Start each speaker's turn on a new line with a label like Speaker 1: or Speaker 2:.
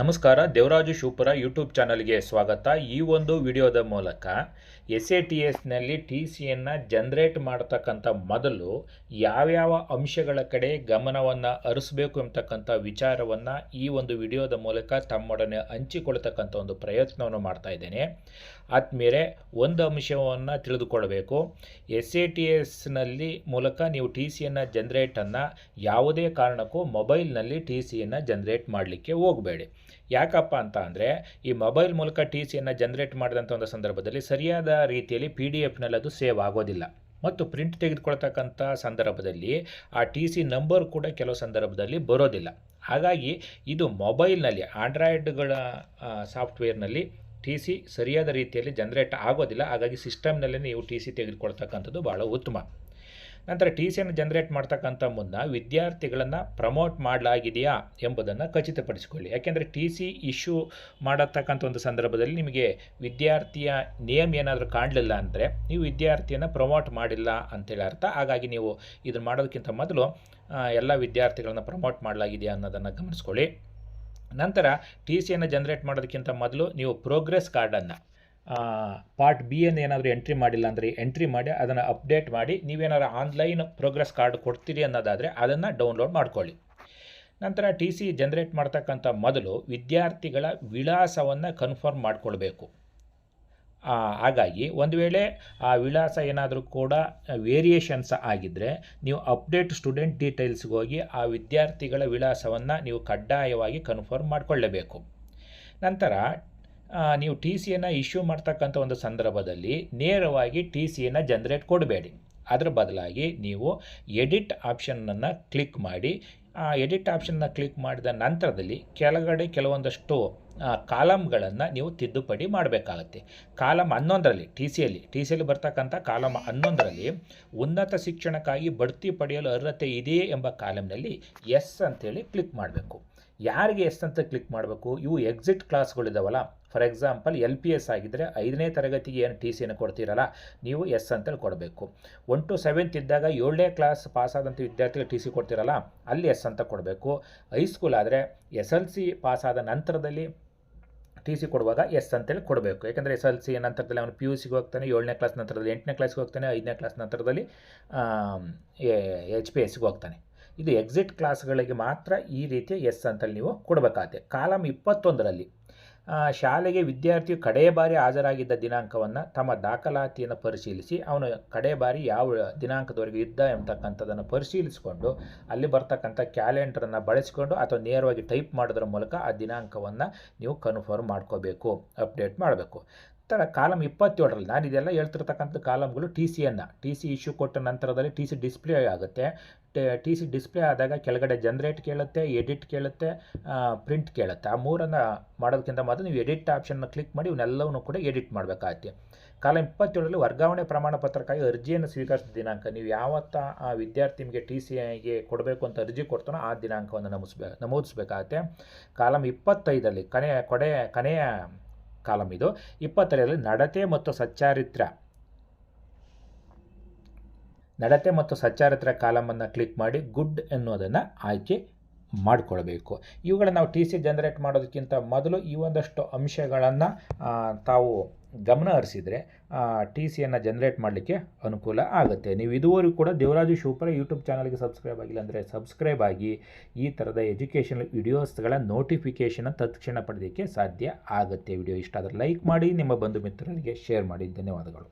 Speaker 1: ನಮಸ್ಕಾರ, ದೇವರಾಜು ಶಿವಪುರ ಯೂಟ್ಯೂಬ್ ಚಾನಲ್ಗೆ ಸ್ವಾಗತ. ಈ ಒಂದು ವಿಡಿಯೋದ ಮೂಲಕ ಎಸ್ ಎ ಟಿ ಎಸ್ನಲ್ಲಿ ಟಿ ಸಿಯನ್ನು ಜನ್ರೇಟ್ ಮಾಡ್ತಕ್ಕಂಥ ಮೊದಲು ಯಾವ್ಯಾವ ಅಂಶಗಳ ಕಡೆ ಗಮನವನ್ನು ಹರಿಸಬೇಕು ಎಂಬತಕ್ಕಂಥ ವಿಚಾರವನ್ನು ಈ ಒಂದು ವಿಡಿಯೋದ ಮೂಲಕ ತಮ್ಮೊಡನೆ ಹಂಚಿಕೊಳ್ತಕ್ಕಂಥ ಒಂದು ಪ್ರಯತ್ನವನ್ನು ಮಾಡ್ತಾ ಇದ್ದೇನೆ. ಆದ್ಮೇಲೆ ಒಂದು ಅಂಶವನ್ನು ತಿಳಿದುಕೊಳ್ಬೇಕು ಎಸ್ ಎ ಟಿ ಎಸ್ನಲ್ಲಿ ಮೂಲಕ ನೀವು ಟಿ ಸಿಯನ್ನು ಜನ್ರೇಟನ್ನು ಯಾವುದೇ ಕಾರಣಕ್ಕೂ ಮೊಬೈಲ್ನಲ್ಲಿ ಟಿ ಸಿಯನ್ನು ಜನ್ರೇಟ್ ಮಾಡಲಿಕ್ಕೆ ಹೋಗಬೇಡಿ. ಯಾಕಪ್ಪ ಅಂತ ಅಂದರೆ ಈ ಮೊಬೈಲ್ ಮೂಲಕ ಟಿ ಸಿಯನ್ನು ಜನರೇಟ್ ಮಾಡಿದಂಥ ಒಂದು ಸಂದರ್ಭದಲ್ಲಿ ಸರಿಯಾದ ರೀತಿಯಲ್ಲಿ ಪಿ ಡಿ ಎಫ್ನಲ್ಲಿ ಅದು ಸೇವ್ ಆಗೋದಿಲ್ಲ. ಮತ್ತು ಪ್ರಿಂಟ್ ತೆಗೆದುಕೊಳ್ತಕ್ಕಂಥ ಸಂದರ್ಭದಲ್ಲಿ ಆ ಟಿ ಸಿ ನಂಬರ್ ಕೂಡ ಕೆಲವು ಸಂದರ್ಭದಲ್ಲಿ ಬರೋದಿಲ್ಲ. ಹಾಗಾಗಿ ಇದು ಮೊಬೈಲ್ನಲ್ಲಿ ಆಂಡ್ರಾಯ್ಡ್ಗಳ ಸಾಫ್ಟ್ವೇರ್ನಲ್ಲಿ ಟಿ ಸಿ ಸರಿಯಾದ ರೀತಿಯಲ್ಲಿ ಜನ್ರೇಟ್ ಆಗೋದಿಲ್ಲ. ಹಾಗಾಗಿ ಸಿಸ್ಟಮ್ನಲ್ಲೇ ನೀವು ಟಿ ಸಿ ತೆಗೆದುಕೊಳ್ತಕ್ಕಂಥದ್ದು ಭಾಳ ಉತ್ತಮ. ನಂತರ ಟಿ ಸಿಯನ್ನು ಜನರೇಟ್ ಮಾಡ್ತಕ್ಕಂಥ ಮುನ್ನ ವಿದ್ಯಾರ್ಥಿಗಳನ್ನು ಪ್ರಮೋಟ್ ಮಾಡಲಾಗಿದೆಯಾ ಎಂಬುದನ್ನು ಖಚಿತಪಡಿಸಿಕೊಳ್ಳಿ. ಯಾಕೆಂದರೆ ಟಿ ಸಿ ಇಶ್ಯೂ ಮಾಡತಕ್ಕಂಥ ಒಂದು ಸಂದರ್ಭದಲ್ಲಿ ನಿಮಗೆ ವಿದ್ಯಾರ್ಥಿಯ ನೇಮ್ ಏನಾದರೂ ಕಾಣಲಿಲ್ಲ ಅಂದರೆ ನೀವು ವಿದ್ಯಾರ್ಥಿಯನ್ನು ಪ್ರಮೋಟ್ ಮಾಡಿಲ್ಲ ಅಂತೇಳಿ ಅರ್ಥ. ಹಾಗಾಗಿ ನೀವು ಇದನ್ನು ಮಾಡೋದಕ್ಕಿಂತ ಮೊದಲು ಎಲ್ಲ ವಿದ್ಯಾರ್ಥಿಗಳನ್ನು ಪ್ರಮೋಟ್ ಮಾಡಲಾಗಿದೆಯಾ ಅನ್ನೋದನ್ನು ಗಮನಿಸ್ಕೊಳ್ಳಿ. ನಂತರ ಟಿ ಸಿಯನ್ನು ಜನರೇಟ್ ಮಾಡೋದಕ್ಕಿಂತ ಮೊದಲು ನೀವು ಪ್ರೋಗ್ರೆಸ್ ಕಾರ್ಡನ್ನು ಪಾರ್ಟ್ ಬಿ ಅನ್ನು ಏನಾದರೂ ಎಂಟ್ರಿ ಮಾಡಿಲ್ಲ ಅಂದರೆ ಎಂಟ್ರಿ ಮಾಡಿ ಅದನ್ನು ಅಪ್ಡೇಟ್ ಮಾಡಿ ನೀವೇನಾದ್ರು ಆನ್ಲೈನ್ ಪ್ರೋಗ್ರೆಸ್ ಕಾರ್ಡ್ ಕೊಡ್ತೀರಿ ಅನ್ನೋದಾದರೆ ಅದನ್ನು ಡೌನ್ಲೋಡ್ ಮಾಡ್ಕೊಳ್ಳಿ. ನಂತರ ಟಿ ಸಿ ಜನ್ರೇಟ್ ಮಾಡ್ತಕ್ಕಂಥ ಮೊದಲು ವಿದ್ಯಾರ್ಥಿಗಳ ವಿಳಾಸವನ್ನು ಕನ್ಫರ್ಮ್ ಮಾಡಿಕೊಳ್ಬೇಕು. ಹಾಗಾಗಿ ಒಂದು ವೇಳೆ ಆ ವಿಳಾಸ ಏನಾದರೂ ಕೂಡ ವೇರಿಯೇಷನ್ಸ್ ಆಗಿದ್ದರೆ ನೀವು ಅಪ್ಡೇಟ್ ಸ್ಟೂಡೆಂಟ್ ಡೀಟೇಲ್ಸ್ಗೆ ಹೋಗಿ ಆ ವಿದ್ಯಾರ್ಥಿಗಳ ವಿಳಾಸವನ್ನು ನೀವು ಕಡ್ಡಾಯವಾಗಿ ಕನ್ಫರ್ಮ್ ಮಾಡಿಕೊಳ್ಳಬೇಕು. ನಂತರ ನೀವು ಟಿ ಸಿಯನ್ನು ಇಶ್ಯೂ ಮಾಡ್ತಕ್ಕಂಥ ಒಂದು ಸಂದರ್ಭದಲ್ಲಿ ನೇರವಾಗಿ ಟಿ ಸಿಯನ್ನು ಜನ್ರೇಟ್ ಕೊಡಬೇಡಿ. ಅದರ ಬದಲಾಗಿ ನೀವು ಎಡಿಟ್ ಆಪ್ಷನ್ನನ್ನು ಕ್ಲಿಕ್ ಮಾಡಿ, ಆ ಎಡಿಟ್ ಆಪ್ಷನ್ನ ಕ್ಲಿಕ್ ಮಾಡಿದ ನಂತರದಲ್ಲಿ ಕೆಳಗಡೆ ಕೆಲವೊಂದಷ್ಟು ಕಾಲಮ್ಗಳನ್ನು ನೀವು ತಿದ್ದುಪಡಿ ಮಾಡಬೇಕಾಗತ್ತೆ. ಕಾಲಮ್ ಹನ್ನೊಂದರಲ್ಲಿ ಟಿ ಸಿಯಲ್ಲಿ ಟಿ ಸಿಯಲ್ಲಿ ಬರ್ತಕ್ಕಂಥ ಕಾಲಮ್ ಹನ್ನೊಂದರಲ್ಲಿ ಉನ್ನತ ಶಿಕ್ಷಣಕ್ಕಾಗಿ ಬಡ್ತಿ ಪಡೆಯಲು ಅರ್ಹತೆ ಇದೆಯೇ ಎಂಬ ಕಾಲಮ್ನಲ್ಲಿ ಎಸ್ ಅಂತೇಳಿ ಕ್ಲಿಕ್ ಮಾಡಬೇಕು. ಯಾರಿಗೆ ಎಸ್ ಅಂತ ಕ್ಲಿಕ್ ಮಾಡಬೇಕು? ಇವು exit ಕ್ಲಾಸ್ಗಳಿದಾವಲ್ಲ for example L P S ಆಗಿದ್ದರೆ ಐದನೇ ತರಗತಿಗೆ ಏನು ಟಿ ಸಿಯನ್ನು ಕೊಡ್ತೀರಲ್ಲ, ನೀವು ಎಸ್ ಅಂತೇಳಿ ಕೊಡಬೇಕು. ಒನ್ ಟು ಸೆವೆಂತ್ ಇದ್ದಾಗ ಏಳನೇ ಕ್ಲಾಸ್ ಪಾಸಾದಂಥ ವಿದ್ಯಾರ್ಥಿಗಳು ಟಿ ಸಿ ಕೊಡ್ತೀರಲ್ಲ, ಅಲ್ಲಿ ಎಸ್ ಅಂತ ಕೊಡಬೇಕು. ಹೈಸ್ಕೂಲ್ ಆದರೆ ಎಸ್ ಎಲ್ ಸಿ ಪಾಸಾದ ನಂತರದಲ್ಲಿ ಟಿ ಸಿ ಕೊಡುವಾಗ ಎಸ್ ಅಂತೇಳಿ ಕೊಡಬೇಕು. ಯಾಕಂದರೆ ಎಸ್ ಎಲ್ ಸಿ ನಂತರದಲ್ಲಿ ಅವನು ಪಿ ಯು ಸಿಗೆ ಹೋಗ್ತಾನೆ, ಏಳನೇ ಕ್ಲಾಸ್ ನಂತರದಲ್ಲಿ ಎಂಟನೇ ಕ್ಲಾಸ್ಗೆ ಹೋಗ್ತಾನೆ, ಐದನೇ ಕ್ಲಾಸ್ ನಂತರದಲ್ಲಿ ಎಚ್ ಪಿ ಎಸ್ಗೆ ಹೋಗ್ತಾನೆ. ಇದು ಎಕ್ಸಿಟ್ ಕ್ಲಾಸ್ಗಳಿಗೆ ಮಾತ್ರ ಈ ರೀತಿಯ ಎಸ್ ಅಂತಲ್ಲಿ ನೀವು ಕೊಡಬೇಕಾಗುತ್ತೆ. ಕಾಲಮ್ ಇಪ್ಪತ್ತೊಂದರಲ್ಲಿ ಶಾಲೆಗೆ ವಿದ್ಯಾರ್ಥಿಯು ಕಡೆಯ ಬಾರಿ ಹಾಜರಾಗಿದ್ದ ದಿನಾಂಕವನ್ನು ತಮ್ಮ ದಾಖಲಾತಿಯನ್ನು ಪರಿಶೀಲಿಸಿ, ಅವನು ಕಡೆಯ ಬಾರಿ ಯಾವ ದಿನಾಂಕದವರೆಗೆ ಇದ್ದ ಎಂಬತಕ್ಕಂಥದ್ದನ್ನು ಪರಿಶೀಲಿಸಿಕೊಂಡು, ಅಲ್ಲಿ ಬರ್ತಕ್ಕಂಥ ಕ್ಯಾಲೆಂಡರನ್ನು ಬಳಸಿಕೊಂಡು ಅಥವಾ ನೇರವಾಗಿ ಟೈಪ್ ಮಾಡೋದ್ರ ಮೂಲಕ ಆ ದಿನಾಂಕವನ್ನು ನೀವು ಕನ್ಫರ್ಮ್ ಮಾಡ್ಕೋಬೇಕು ಅಪ್ಡೇಟ್ ಮಾಡಬೇಕು. ಥರ ಕಾಲಮ್ ಇಪ್ಪತ್ತೇಳರಲ್ಲಿ ನಾನು ಇದೆಲ್ಲ ಹೇಳ್ತಿರ್ತಕ್ಕಂಥ ಕಾಲಮ್ಗಳು ಟಿ ಸಿಯನ್ನು, ಟಿ ಸಿ ಇಶ್ಯೂ ಕೊಟ್ಟ ನಂತರದಲ್ಲಿ ಟಿ ಸಿ ಡಿಸ್ಪ್ಲೇ ಆಗುತ್ತೆ. ಟಿ ಸಿ ಡಿಸ್ಪ್ಲೇ ಆದಾಗ ಕೆಳಗಡೆ ಜನ್ರೇಟ್ ಕೇಳುತ್ತೆ, ಎಡಿಟ್ ಕೇಳುತ್ತೆ ಪ್ರಿಂಟ್ ಕೇಳುತ್ತೆ. ಆ ಮೂರನ್ನು ಮಾಡೋದಕ್ಕಿಂತ ಮೊದಲು ನೀವು ಎಡಿಟ್ ಆಪ್ಷನ್ನ ಕ್ಲಿಕ್ ಮಾಡಿ ಇವನ್ನೆಲ್ಲವನ್ನು ಕೂಡ ಎಡಿಟ್ ಮಾಡಬೇಕಾಗತ್ತೆ. ಕಾಲ ಇಪ್ಪತ್ತೇಳರಲ್ಲಿ ವರ್ಗಾವಣೆ ಪ್ರಮಾಣ ಪತ್ರಕ್ಕಾಗಿ ಅರ್ಜಿಯನ್ನು ಸ್ವೀಕರಿಸಿದ ದಿನಾಂಕ, ನೀವು ಯಾವತ್ತ ಆ ವಿದ್ಯಾರ್ಥಿ ನಿಮಗೆ ಟಿ ಸಿಗೆ ಕೊಡಬೇಕು ಅಂತ ಅರ್ಜಿ ಕೊಡ್ತಾನೋ ಆ ದಿನಾಂಕವನ್ನು ನಮೂಸ್ಬೇ, ನಮೂದಿಸಬೇಕಾಗತ್ತೆ. ಕಾಲಂ ಇಪ್ಪತ್ತೈದರಲ್ಲಿ ಕೊನೆಯ ಕೊಡೆ ಕೊನೆಯ ಕಾಲಮ್ ಇದು. ಇಪ್ಪತ್ತರಲ್ಲಿ ನಡತೆ ಮತ್ತು ಸಚ್ಚಾರಿತ್ರ. ನಡತೆ ಮತ್ತು ಸಚ್ಚಾರಿತ್ರ ಕಾಲಮನ್ನು ಕ್ಲಿಕ್ ಮಾಡಿ ಗುಡ್ ಎನ್ನುವುದನ್ನು ಆಯ್ಕೆ ಮಾಡಿಕೊಳ್ಬೇಕು. ಇವುಗಳನ್ನು ನಾವು ಟಿ ಸಿ ಜನರೇಟ್ ಮಾಡೋದಕ್ಕಿಂತ ಮೊದಲು ಈ ಒಂದಷ್ಟು ಅಂಶಗಳನ್ನು ತಾವು ಗಮನ ಹರಿಸಿದರೆ ಟಿ ಸಿಯನ್ನು ಜನರೇಟ್ ಮಾಡಲಿಕ್ಕೆ ಅನುಕೂಲ ಆಗುತ್ತೆ. ನೀವು ಇದುವರೆಗೂ ಕೂಡ ದೇವರಾಜು ಶಿವಪುರ ಯೂಟ್ಯೂಬ್ ಚಾನಲ್ಗೆ ಸಬ್ಸ್ಕ್ರೈಬ್ ಆಗಿಲ್ಲ ಅಂದರೆ ಸಬ್ಸ್ಕ್ರೈಬ್ ಆಗಿ ಈ ಥರದ ಎಜುಕೇಷನಲ್ ವಿಡಿಯೋಸ್ಗಳ ನೋಟಿಫಿಕೇಷನ್ ತತ್ಕ್ಷಣ ಪಡೆಯೋಕ್ಕೆ ಸಾಧ್ಯ ಆಗುತ್ತೆ. ವಿಡಿಯೋ ಇಷ್ಟ ಆದರೆ ಲೈಕ್ ಮಾಡಿ, ನಿಮ್ಮ ಬಂಧು ಮಿತ್ರರಿಗೆ ಶೇರ್ ಮಾಡಿ. ಧನ್ಯವಾದಗಳು.